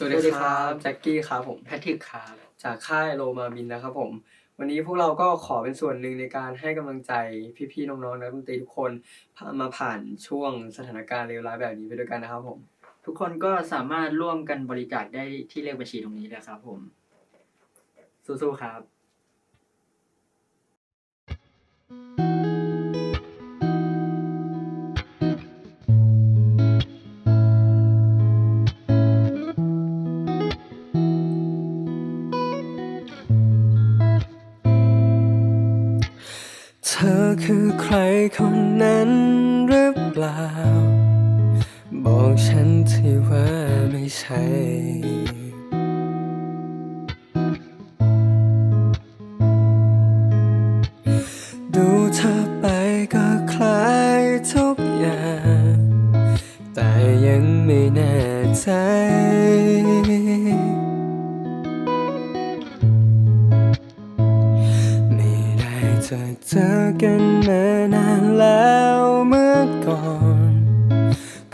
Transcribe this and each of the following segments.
สวัสดีครับแจ็คกี้ครับผมแพทริกครับจากค่ายโลมาบินนะครับผม วันนี้พวกเราก็ขอเป็นส่วนหนึ่งในการให้กำลังใจพี่ๆน้องๆนักดนตรีทุกคนพามาผ่านช่วงสถานการณ์เลวร้ายแบบนี้ไปด้วยกันนะครับผม ทุกคนก็สามารถร่วมกันบริจาคได้ที่เลขบัญชีตรงนี้นะครับผม สู้ๆครับ เธอคือใครคนนั้นหรือเปล่า บอกฉันที่ว่าไม่ใช่ ดูเธอไปก็คล้ายทุกอย่าง แต่ยังไม่แน่ใจ ได้จะเจอกันมานานแล้วเมื่อก่อน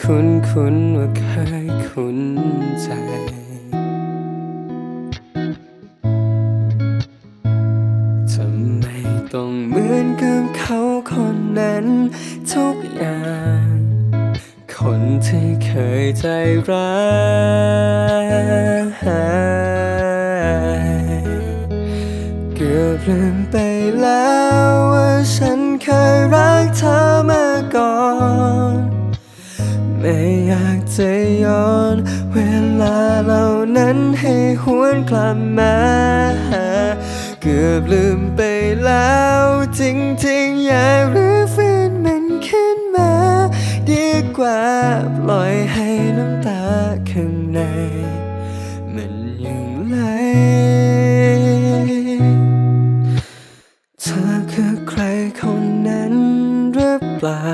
คุ้นคุ้นๆว่าเคยคุ้นใจ ทำไมต้องเหมือนกับเขาคนนั้นทุกอย่าง คนที่เคยใจร้ายเกือบลืมไป จะย้อนเวลาเหล่านั้นให้หวนกลับมาเกือบลืมไปแล้วจริงๆอย่ารื้อฟื้นมันขึ้นมา ดีกว่าปล่อยให้น้ำตาข้างใน มันยังไหลเธอคือใครคนนั้นหรือเปล่า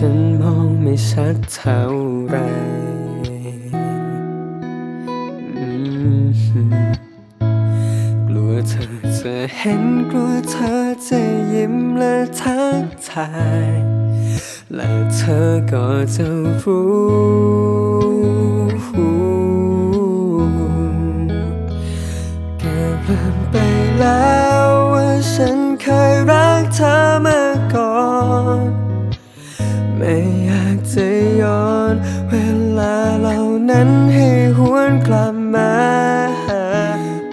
ฉันมองไม่ชัดเท่าไรกลัวเธอจะเห็นกลัวเธอจะยิ้มและทักทาย และเธอก็จะรู้เกือบลืมไปแล้วว่าฉันเคยรักเธอมาก่อน นั้นให้หวนกลับมา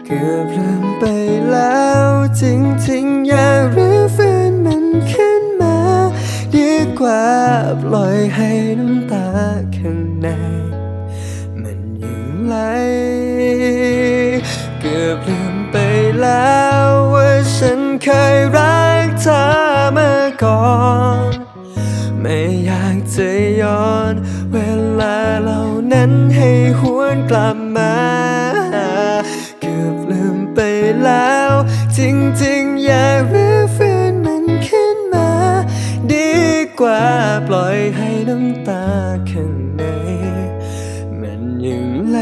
เกือบลืมไปแล้วจริงๆ อย่ารื้อฟื้นมันขึ้นมา ดีกว่าปล่อยให้น้ำตาข้างในมันยังไหลเกือบลืมไปแล้วว่าฉันเคยรักเธอมาก่อน ไม่อยากจะย้อนเวลาเหล่า้นให้หวนกลับมา เกือบลืมไปแล้ว จริงๆ อย่ารื้อฟื้นมันขึ้นมา ดีกว่าปล่อยให้น้ำตาข้างในมันยังไหล